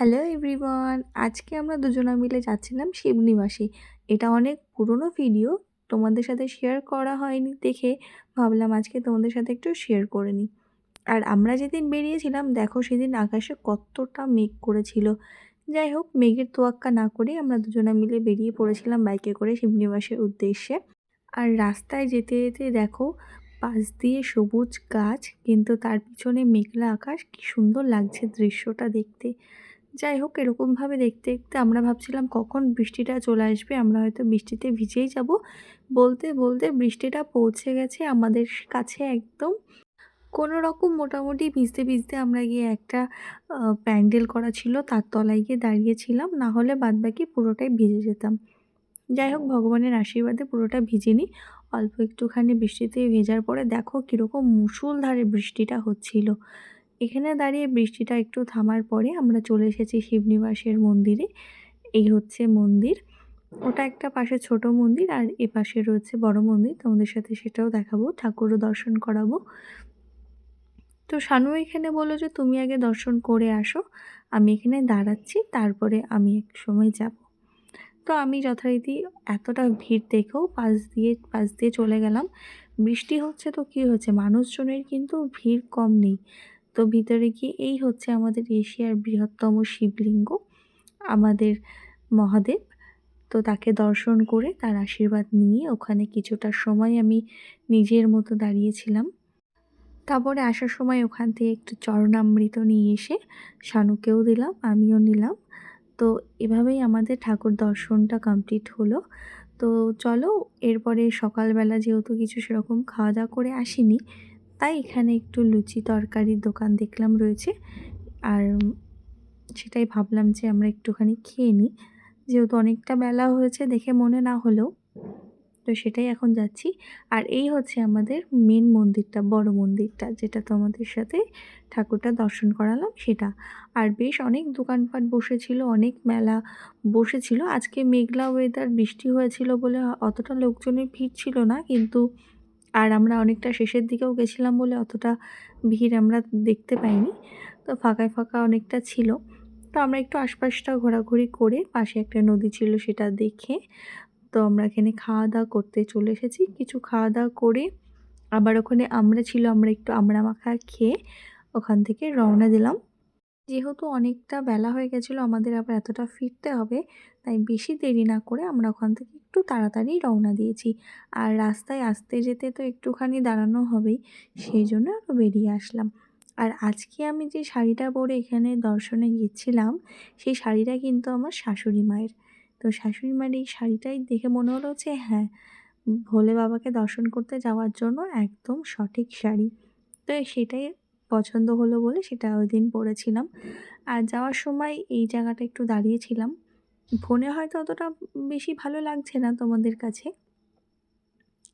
Hello everyone, আজকে আমরা দুজনা মিলে যাচ্ছিলাম শিবনিবাসে এটা অনেক পুরনো ভিডিও, তোমাদের সাথে শেয়ার করা হয়নি দেখে ভাবলাম আজকে তোমাদের সাথে একটু শেয়ার করে নিই। আর আমরা যেদিন বেরিয়েছিলাম, দেখো সেদিন আকাশে কতটা মেঘ করেছিল। যাই হোক, মেঘের তোয়াক্কা না করে আমরা দুজনা মিলে বেরিয়ে পড়েছিলাম বাইকে করে শিবনিবাসের উদ্দেশ্যে। আর রাস্তায় যেতে যেতে দেখো, পাশ দিয়ে সবুজ গাছ, কিন্তু তার পিছনে মেঘলা আকাশ, কি সুন্দর লাগছে দৃশ্যটা দেখতে। যাই হোক, এরকমভাবে দেখতে দেখতে আমরা ভাবছিলাম কখন বৃষ্টিটা চলে আসবে, আমরা হয়তো বৃষ্টিতে ভিজেই যাব। বলতে বলতে বৃষ্টিটা পৌঁছে গেছে আমাদের কাছে একদম। কোনো রকম মোটামুটি ভিজতে ভিজতে আমরা গিয়ে একটা প্যান্ডেল করা ছিল, তার তলায় গিয়ে দাঁড়িয়েছিলাম, না হলে বাদবাকি পুরোটাই ভিজে যেতাম। যাই হোক, ভগবানের আশীর্বাদে পুরোটা ভিজিনি। অল্প একটুখানি বৃষ্টিতে ভেজার পরে দেখো কীরকম মুসুলধারে বৃষ্টিটা হচ্ছিল। এখানে দাঁড়িয়ে বৃষ্টিটা একটু থামার পরে আমরা চলে এসেছি শিবনিবাসের মন্দিরে। এই হচ্ছে মন্দির। ওটা একটা পাশে ছোট মন্দির আর এ পাশে রয়েছে বড় মন্দির। তোমাদের সাথে সেটাও দেখাবো, ঠাকুরও দর্শন করাবো। তো শানু এখানে বলল যে, তুমি আগে দর্শন করে আসো, আমি এখানে দাঁড়াচ্ছি, তারপরে আমি এক সময় যাব। তো আমি যথারীতি এতটা ভিড় দেখেও পাশ দিয়ে পাশ দিয়ে চলে গেলাম। বৃষ্টি হচ্ছে তো কী হচ্ছে মানুষজনের কিন্তু ভিড় কম নেই। তো ভিতরে গিয়ে এই হচ্ছে আমাদের এশিয়ার বৃহত্তম শিবলিঙ্গ, আমাদের মহাদেব। তো তাকে দর্শন করে তার আশীর্বাদ নিয়ে ওখানে কিছুটা সময় আমি নিজের মতো দাঁড়িয়েছিলাম। তারপরে আসার সময় ওখান থেকে একটু চরণামৃত নিয়ে এসে শানুকেও দিলাম, আমিও নিলাম। তো এভাবেই আমাদের ঠাকুর দর্শনটা কমপ্লিট হলো। তো চলো, এরপরে সকালবেলা যেহেতু কিছু সেরকম খাওয়া দাওয়া করে আসিনি তাই এখানে একটু লুচি তরকারির দোকান দেখলাম রয়েছে। আর সেটাই ভাবলাম যে আমরা একটুখানি খেয়ে নিই। যেহেতু অনেকটা বেলা হয়েছে দেখে মনে না হলেও, তো সেটাই এখন যাচ্ছি। আর এই হচ্ছে আমাদের মেন মন্দিরটা, বড় মন্দিরটা, যেটা তোমাদের সাথে ঠাকুরটা দর্শন করালাম সেটা। আর বেশ অনেক দোকানপাট বসেছিল, অনেক মেলা বসেছিল। আজকে মেঘলা ওয়েদার বৃষ্টি হয়েছিল বলে অতটা লোকজনের ভিড় ছিল না, কিন্তু আর আমরা অনেকটা শেষের দিকেও গেছিলাম বলে অতটা ভিড় আমরা দেখতে পাইনি। তো ফাঁকায় ফাঁকা অনেকটা ছিল। তো আমরা একটু আশপাশটা ঘোরাঘুরি করে পাশে একটা নদী ছিল সেটা দেখে তো আমরা এখানে খাওয়া দাওয়া করতে চলে এসেছি। কিছু খাওয়া দাওয়া করে আবার ওখানে আমরা ছিল, আমরা একটু আমড়া মাখা খেয়ে ওখান থেকে রওনা দিলাম। যেহেতু অনেকটা বেলা হয়ে গেছিল, আমাদের আবার এতটা ফিরতে হবে, তাই বেশি দেরি না করে আমরা ওখান থেকে একটু তাড়াতাড়ি রওনা দিয়েছি। আর রাস্তায় আসতে যেতে তো একটুখানি দাঁড়ানো হবেই, সেই জন্য আরও বেরিয়ে আসলাম। আর আজকে আমি যে শাড়িটা পরে এখানে দর্শনে গিয়েছিলাম সেই শাড়িটা কিন্তু আমার শাশুড়ি মায়ের। তো শাশুড়ি মায়ের এই শাড়িটাই দেখে মনে হলো যে হ্যাঁ ভোলে বাবাকে দর্শন করতে যাওয়ার জন্য একদম সঠিক শাড়ি। তো সেটাই পছন্দ হলো বলে সেটা ওই দিন পরেছিলাম আর যাওয়ার সময় এই জায়গাটা একটু দাঁড়িয়েছিলাম। ফোনে হয়তো অতটা বেশি ভালো লাগছে না তোমাদের কাছে।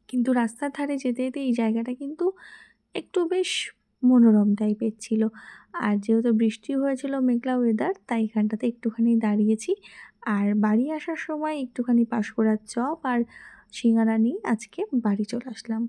কিন্তু রাস্তার ধারে যেতে যেতে এই জায়গাটা কিন্তু একটু বেশ মনোরম টাইপের ছিল। আর যেহেতু বৃষ্টি হয়েছিল মেঘলা ওয়েদার তাই এখানটাতে একটুখানি দাঁড়িয়েছি। আর বাড়ি আসার সময় একটুখানি পাঁশকুড়ার চপ আর সিঙ্গারা নিয়ে আজকে বাড়ি চলে আসলাম।